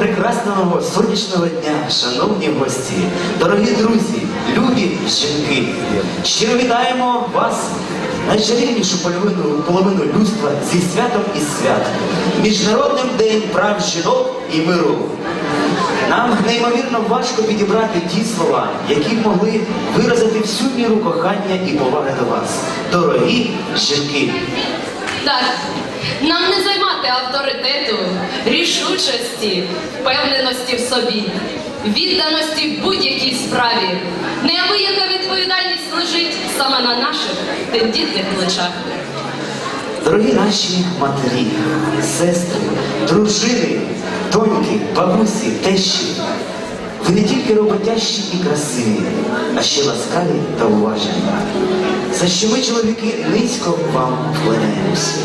прекрасного сонячного дня, шановні гості, дорогі друзі, любі жінки. Щиро вітаємо вас, найчарівнішу половину, половину людства зі святом і свят. Міжнародним день прав жінок і миру. Нам неймовірно важко підібрати ті слова, які б могли виразити всю міру кохання і поваги до вас. Дорогі жінки. Так, нам не займати авторитету, рішучості, впевненості в собі, відданості в будь-якій справі. Неабияка відповідальність лежить саме на наших тендітних плечах. Дорогі наші матері, сестри, дружини, доньки, бабусі, тещі, ви не тільки роботящі і красиві, а ще ласкаві та уважні. За що ми, чоловіки, низько вам вклоняємося.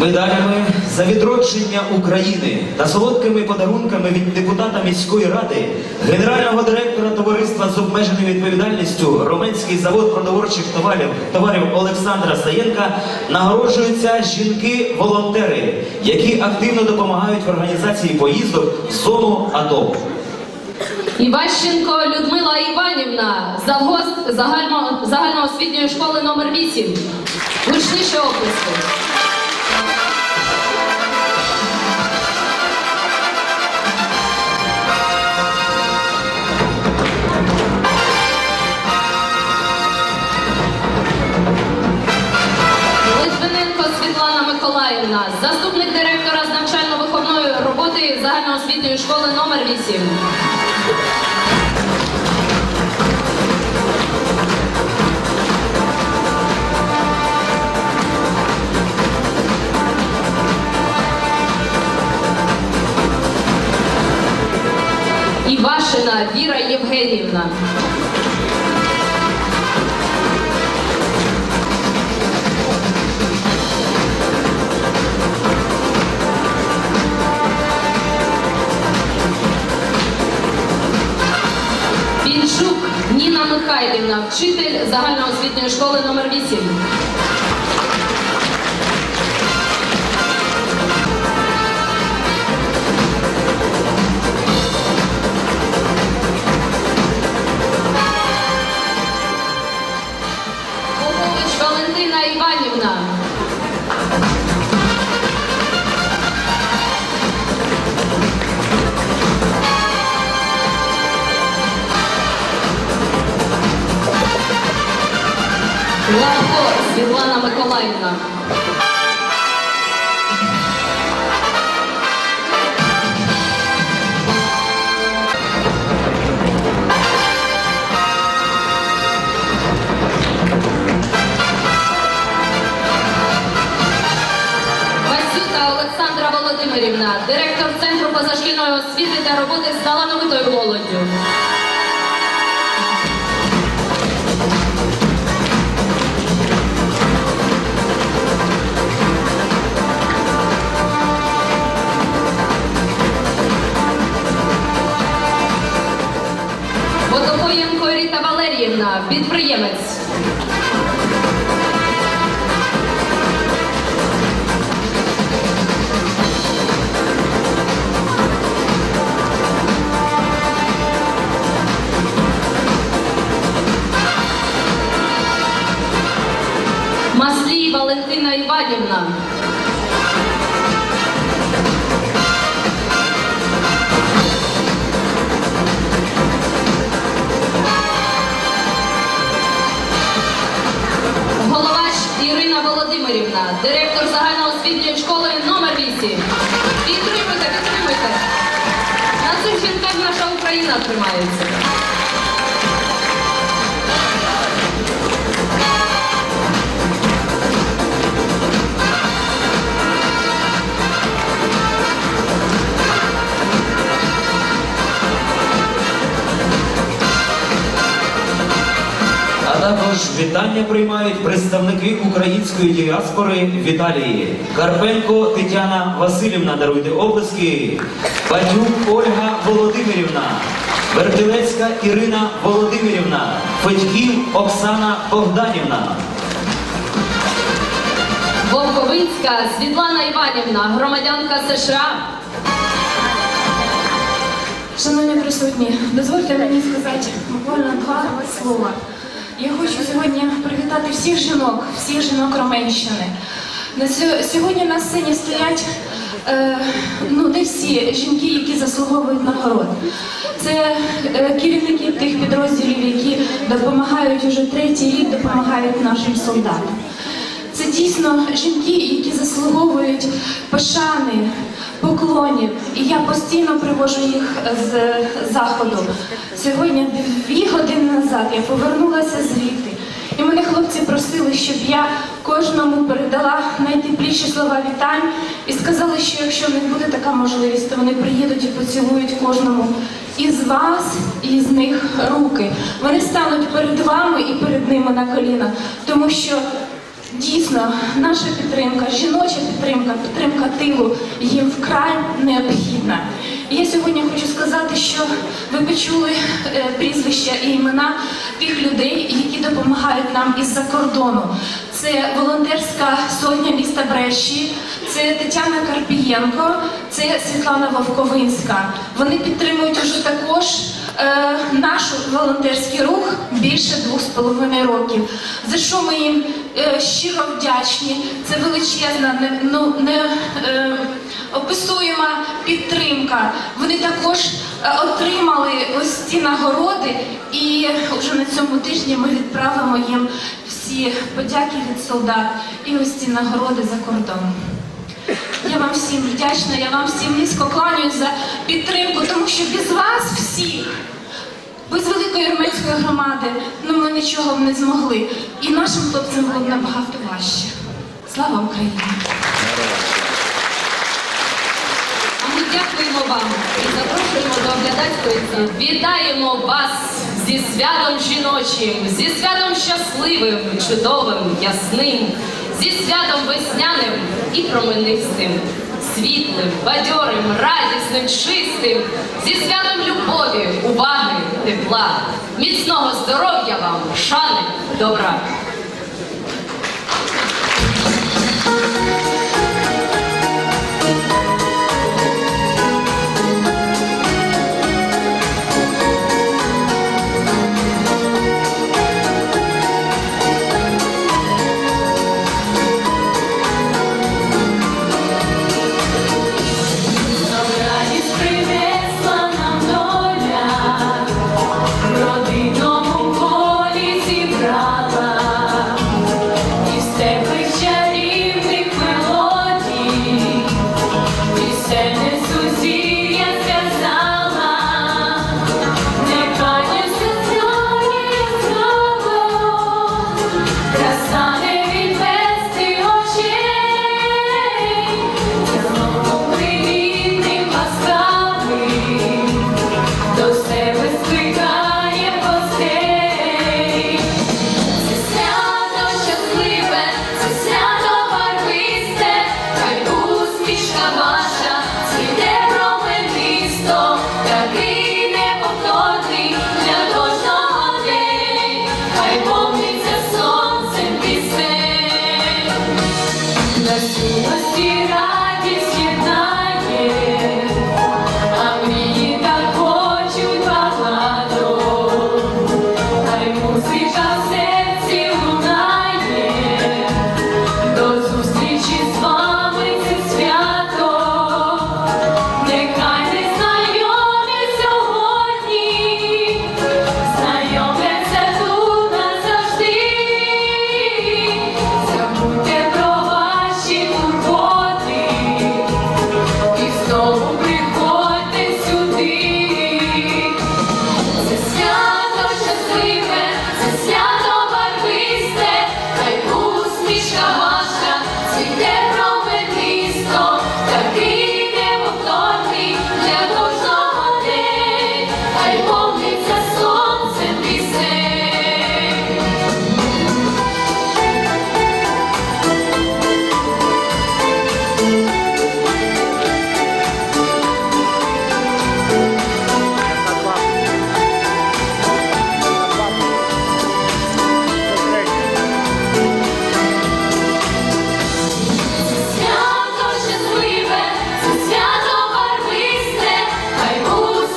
Медалями за відродження України та солодкими подарунками від депутата міської ради, генерального директора товариства з обмеженою відповідальністю Роменський завод продовольчих товарів, товарів Олександра Саєнка нагороджуються жінки-волонтери, які активно допомагають в організації поїздок в зону АТО. Іващенко Людмила Іванівна, завгост загально, загальноосвітньої школи номер 8. Гучніше оплески. Загальноосвітньої школи номер 8. Івашина Віра Євгенівна. Михайлівна, вчитель загальноосвітньої школи номер 8. Світлана Миколаївна. Васюта Олександра Володимирівна, директор Центру позашкільної освіти та роботи з талановитою молоддю. Директор загальноосвітньої школи номер 8. Підтримуйте, підтримуйте. На цих жінках наша Україна тримається. Також вітання приймають представники української діаспори в Італії. Карпенко Тетяна Васильівна, даруйте облески. Батюк Ольга Володимирівна. Вертилецька Ірина Володимирівна. Федьків Оксана Богданівна. Вовковицька Світлана Іванівна, громадянка США. Шановні присутні, дозвольте мені сказати буквально два слова. Я хочу сьогодні привітати всіх жінок, всіх жінок Роменщини. На сьогодні на сцені стоять е, ну, не всі жінки, які заслуговують нагород. Це е, керівники тих підрозділів, які допомагають уже третій рік, допомагають нашим солдатам. Це дійсно жінки, які заслуговують пошани, поклонів. І я постійно привожу їх з заходу. Сьогодні, дві години назад, я повернулася звідти. І мене хлопці просили, щоб я кожному передала найтепліші слова вітань і сказали, що якщо не буде така можливість, то вони приїдуть і поцілують кожному із вас, і з них руки. Вони стануть перед вами і перед ними на коліна, тому що Дійсно, наша підтримка, жіноча підтримка, підтримка тилу їм вкрай необхідна. І я сьогодні хочу сказати, що ви почули е, прізвища і імена тих людей, які допомагають нам із-за кордону. Це волонтерська сотня міста Бреші, це Тетяна Карпієнко, це Світлана Вовковинська. Вони підтримують уже також е, наш волонтерський рух більше двох з половиною років. За що ми їм щиро вдячні. Це величезна, не, ну, не е, описуєма підтримка. Вони також е, отримали ось ці нагороди, і вже на цьому тижні ми відправимо їм всі подяки від солдат і ось ці нагороди за кордоном. Я вам всім вдячна, я вам всім низько кланяюсь за підтримку, тому що без вас всіх, без великої армейської громади, ну ми нічого б не змогли. І нашим хлопцям було набагато важче. Слава Україні! А ми дякуємо вам і запрошуємо до оглядацької зали. Вітаємо вас зі святом жіночим, зі святом щасливим, чудовим, ясним, зі святом весняним і променистим, світлим, бадьорим, радісним, чистим, зі святом любові, уваги, тепла, міцного здоров'я вам, шани, добра.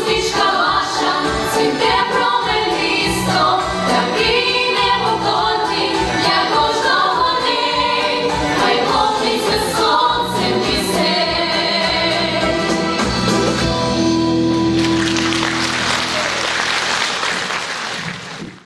Квіточка ваша цвіте.